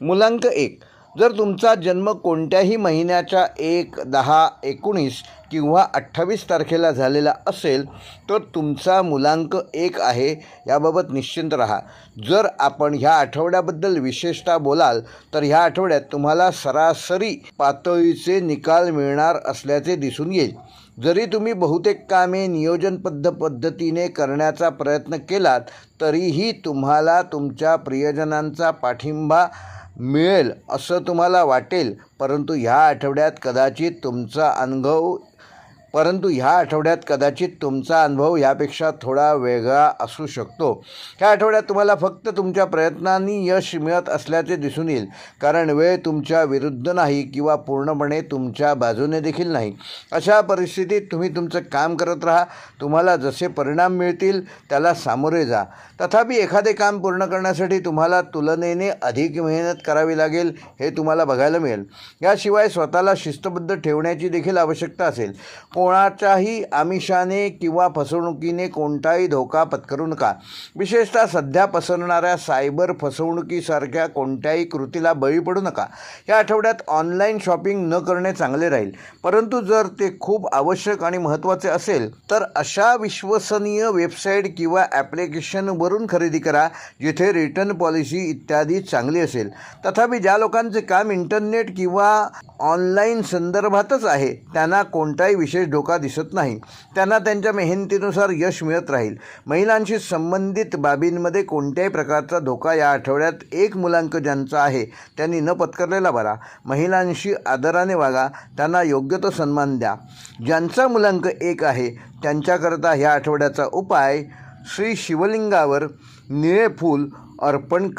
मुलांक एक. जर तुमचा जन्म कोणत्याही महिन्याच्या एक दहा एकोणीस किंवा अठ्ठावीस तारखेला झालेला असेल तर तुमचा मुलांक एक आहे याबाबत निश्चिंत राहा. जर आपण ह्या आठवड्याबद्दल विशेषतः बोलाल तर ह्या आठवड्यात तुम्हाला सरासरी पातळीचे निकाल मिळणार असल्याचे दिसून येईल. जरी तुम्ही बहुतेक कामे नियोजनबद्ध पद्धतीने करण्याचा प्रयत्न केलात तरीही तुम्हाला तुमच्या प्रियजनांचा पाठिंबा मिळेल असं तुम्हाला वाटेल परंतु ह्या आठवड्यात कदाचित तुमचा अनुभव परंतु ह्या आठवड्यात कदाचित तुमचा अनुभव ह्यापेक्षा थोडा वेगळा असू शकतो. ह्या आठवड्यात तुम्हाला फक्त तुमच्या प्रयत्नांनी यश मिळत असल्याचे दिसून येईल. कारण वेळ तुमच्या विरुद्ध नाही किंवा पूर्णपणे तुमच्या बाजूने देखील नाही. अशा परिस्थितीत तुम्ही तुमचं काम करत राहा. तुम्हाला जसे परिणाम मिळतील त्याला सामोरे जा. तथापि एखादे काम पूर्ण करण्यासाठी तुम्हाला तुलनेने अधिक मेहनत करावी लागेल हे तुम्हाला बघायला मिळेल. याशिवाय स्वतःला शिस्तबद्ध ठेवण्याची देखील आवश्यकता असेल. कोणाच्याही आमिषाने किंवा फसवणुकीने कोणताही धोका पत्करू नका विशेषतः सध्या पसरणाऱ्या सायबर फसवणुकीसारख्या कोणत्याही कृतीला बळी पडू नका. या आठवड्यात ऑनलाईन शॉपिंग न करणे चांगले राहील. परंतु जर ते खूप आवश्यक आणि महत्त्वाचे असेल तर अशा विश्वसनीय वेबसाईट किंवा ॲप्लिकेशनवरून खरेदी करा जिथे रिटर्न पॉलिसी इत्यादी चांगली असेल. तथापि ज्या लोकांचे काम इंटरनेट किंवा ऑनलाईन संदर्भातच आहे त्यांना कोणताही विशेष धोका दिसत नाही. त्यांना त्यांच्या मेहनतीनुसार यश मिळत राहील. महिलांशी संबंधित बाबींमध्ये कोणत्याही प्रकारचा धोका या आठवड्यात एक मुलांक ज्यांचा आहे त्यांनी न पत्करलेला बरा. महिलांशी आदराने वागा त्यांना योग्य तो सन्मान द्या. ज्यांचा मुलांक एक आहे त्यांच्याकरता ह्या आठवड्याचा उपाय श्री शिवलिंगावर निळे फूल अर्पण करा.